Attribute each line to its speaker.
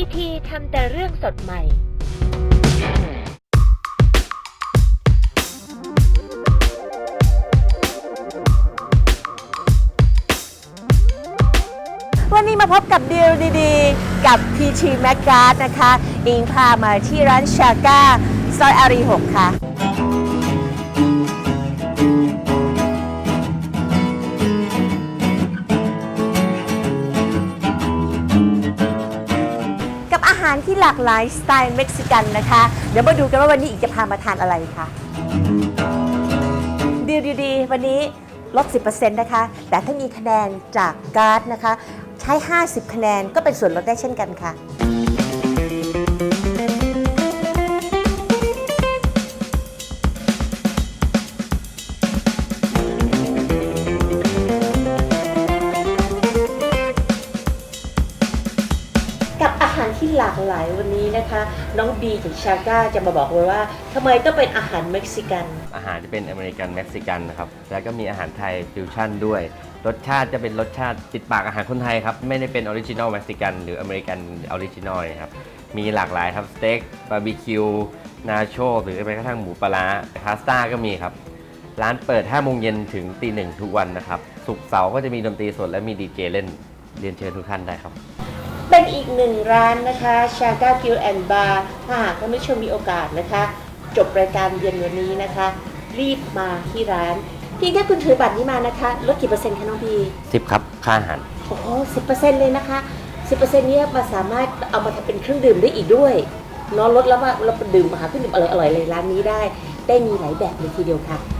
Speaker 1: PTT ทำแต่เรื่องสดใหม่
Speaker 2: วันนี้มาพบกับดีลดีๆ กับ PT m a c g a r d นะคะ อิงพามาที่ร้านชาก้าซอยอารี 6 ค่ะ หารที่หลากหลายสไตล์เม็กซิกันนะคะ เดี๋ยวมาดูกันว่าวันนี้อีกจะพามาทานอะไรค่ะ ดีลดีๆวันนี้ลด 10%นะคะ แต่ถ้ามีคะแนนจากการ์ดนะคะ ใช้ 50 คะแนนก็เป็นส่วนลดได้เช่นกันค่ะาหารที่หลากหลายวันนี้นะคะ น้องบีจากชาก้าจะมาบอกเลยว่าทำไมต้องเป็นอาหารเม็กซิกัน
Speaker 3: อาหารจะเป็นอเมริกันเม็กซิกันนะครับ แล้วก็มีอาหารไทยฟิวชั่นด้วย รสชาติจะเป็นรสชาติติดปากอาหารคนไทยครับ ไม่ได้เป็นออริจินอลเม็กซิกันหรืออเมริกันออริจินอลครับ มีหลากหลายครับสเต็กบาร์บีคิวนาโชหรือแม้กระทั่งหมูปลาร้าพาสต้าก็มีครับ ร้านเปิด5โมงเย็นถึงตีหนึ่งทุกวันนะครับ ศุกร์เสาร์ก็จะมีดนตรีสดและมีดีเจเล่น เรียนเชิญทุกท่านได้ครับ
Speaker 2: เป็นอีกหนึ่งร้านนะคะชาก้ากิลแอนบาร์ถ้าหากท่านผู้ชมมีโอกาสนะคะ จบรายการเย็นวันนี้นะคะ รีบมาที่ร้านเพียงแค่คุณถือบัตรนี้มานะคะลดกี่เปอร์เซ็นต์คะน้องบี
Speaker 3: 10ครับค่าอาหาร
Speaker 2: โอ้โหสิบเปอร์เซ็นต์เลยนะคะสิบเปอร์เซ็นต์นี้ยมาสามารถเอามาทำเป็นเครื่องดื่มได้อีกด้วยเนอะลดแล้วว่าเราดื่มมาหาเครื่องดื่มอร่อยๆเลยร้านนี้ได้ ได้มีหลายแบบเลยทีเดียวค่ะ